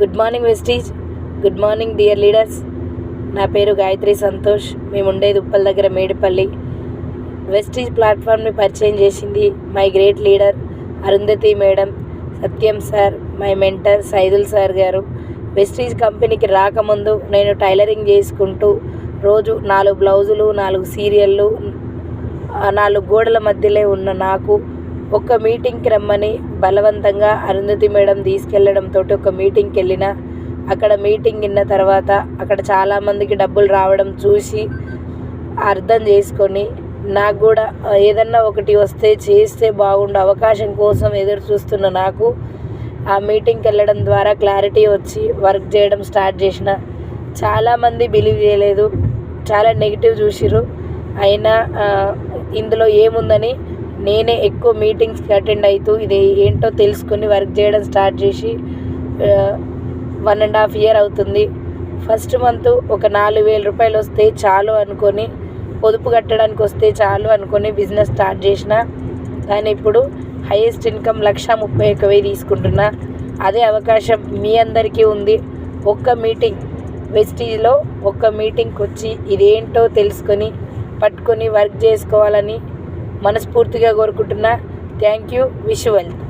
Good morning Vestige. Good morning dear leaders. నా పేరు గాయత్రి సంతోష్. మేము ఉండేది ఉప్పల్ దగ్గర మేడిపల్లి. వెస్టీజ్ ప్లాట్ఫామ్ని పరిచయం చేసింది my great leader Arundhati madam Satyam sir my mentor Saidul sir garu. Vestige కంపెనీకి రాకముందు నేను టైలరింగ్ చేసుకుంటూ రోజు నాలుగు బ్లౌజులు నాలుగు సీరియళ్ళు నాలుగు గోడల మధ్యలో ఉన్న నాకు ఒక మీటింగ్కి రమ్మని బలవంతంగా అరుంధతి మేడం తీసుకెళ్ళడంతో ఒక మీటింగ్కి వెళ్ళిన అక్కడ మీటింగ్ విన్న తర్వాత అక్కడ చాలామందికి డబ్బులు రావడం చూసి అర్థం చేసుకొని నాకు కూడా ఏదన్నా ఒకటి వస్తే చేస్తే బాగుండు అవకాశం కోసం ఎదురు చూస్తున్న నాకు ఆ మీటింగ్కి వెళ్ళడం ద్వారా క్లారిటీ వచ్చి వర్క్ చేయడం స్టార్ట్ చేసిన. చాలామంది బిలీవ్ చేయలేదు. చాలా నెగిటివ్ చూసిర్రు. అయినా ఇందులో ఏముందని నేనే ఎక్కువ మీటింగ్స్కి అటెండ్ అవుతూ ఇది ఏంటో తెలుసుకొని వర్క్ చేయడం స్టార్ట్ చేసి వన్ అండ్ హాఫ్ ఇయర్ అవుతుంది. ఫస్ట్ మంత్ ఒక నాలుగు వేల రూపాయలు వస్తే చాలు అనుకొని పొదుపు కట్టడానికి వస్తే చాలు అనుకొని బిజినెస్ స్టార్ట్ చేసిన. కానీ ఇప్పుడు హైయెస్ట్ ఇన్కమ్ లక్ష ముప్పై ఒక్క వెయ్యి తీసుకుంటున్నా. అదే అవకాశం మీ అందరికీ ఉంది. ఒక్క మీటింగ్ వెస్టీజ్లో ఒక్క మీటింగ్కి వచ్చి ఇదేంటో తెలుసుకొని పట్టుకొని వర్క్ చేసుకోవాలని మనస్ఫూర్తిగా కోరుకుంటున్నా. Thank you wish wealth